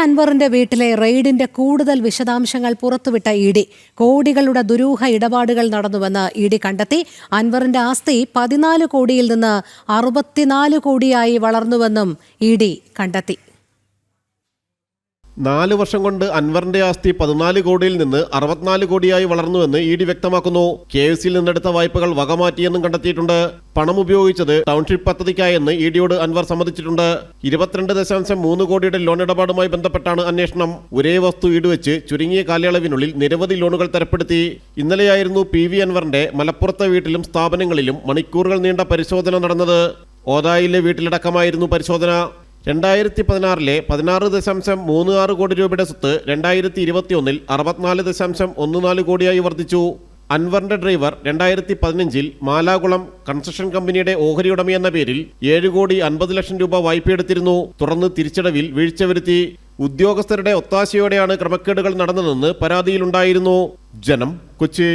അൻവറിന്റെ വീട്ടിലെ റെയ്ഡിന്റെ കൂടുതൽ വിശദാംശങ്ങൾ പുറത്തുവിട്ട ഇ ഡി. കോടികളുടെ ദുരൂഹ ഇടപാടുകൾ നടന്നുവെന്ന് ഇ ഡി കണ്ടെത്തി. അൻവറിന്റെ ആസ്തി പതിനാല് കോടിയിൽ നിന്ന് അറുപത്തിനാല് കോടിയായി വളർന്നുവെന്നും ഇ ഡി കണ്ടെത്തി. നാല് വർഷം കൊണ്ട് അൻവറിന്റെ ആസ്തി പതിനാല് കോടിയിൽ നിന്ന് അറുപത്തിനാല് കോടിയായി വളർന്നുവെന്ന് ഇ ഡി വ്യക്തമാക്കുന്നു. കെ എഫ് സിയിൽ നിന്നെടുത്ത വായ്പകൾ വകമാറ്റിയെന്നും കണ്ടെത്തിയിട്ടുണ്ട്. പണം ഉപയോഗിച്ചത് ടൗൺഷിപ്പ് പദ്ധതിക്കായെന്ന് ഇ ഡിയോട് അൻവർ സമ്മതിച്ചിട്ടുണ്ട്. ഇരുപത്തിരണ്ട് ദശാംശം മൂന്ന് കോടിയുടെ ലോൺ ഇടപാടുമായി ബന്ധപ്പെട്ടാണ് അന്വേഷണം. ഒരേ വസ്തു ഈടുവെച്ച് ചുരുങ്ങിയ കാലയളവിനുള്ളിൽ നിരവധി ലോണുകൾ തരപ്പെടുത്തി. ഇന്നലെയായിരുന്നു പി വി അൻവറിന്റെ മലപ്പുറത്തെ വീട്ടിലും സ്ഥാപനങ്ങളിലും മണിക്കൂറുകൾ നീണ്ട പരിശോധന നടന്നത്. ഓതായിലെ വീട്ടിലടക്കമായിരുന്നു പരിശോധന. രണ്ടായിരത്തി പതിനാറിലെ പതിനാറ് ദശാംശം മൂന്ന് ആറ് കോടി രൂപയുടെ സ്വത്ത് രണ്ടായിരത്തി ഇരുപത്തിയൊന്നിൽ അറുപത്തിനാല് ദശാംശം ഒന്ന് നാല് കോടിയായി വർദ്ധിച്ചു. അൻവറിന്റെ ഡ്രൈവർ രണ്ടായിരത്തി പതിനഞ്ചിൽ മാലാകുളം കൺസ്ട്രക്ഷൻ കമ്പനിയുടെ ഓഹരി ഉടമയെന്ന പേരിൽ ഏഴ് കോടി അൻപത് ലക്ഷം രൂപ വായ്പയെടുത്തിരുന്നു. തുടർന്ന് തിരിച്ചടവിൽ വീഴ്ച വരുത്തി. ഉദ്യോഗസ്ഥരുടെ ഒത്താശയോടെയാണ് ക്രമക്കേടുകൾ നടന്നതെന്ന് പരാതിയിലുണ്ടായിരുന്നു. ജനം കൊച്ചി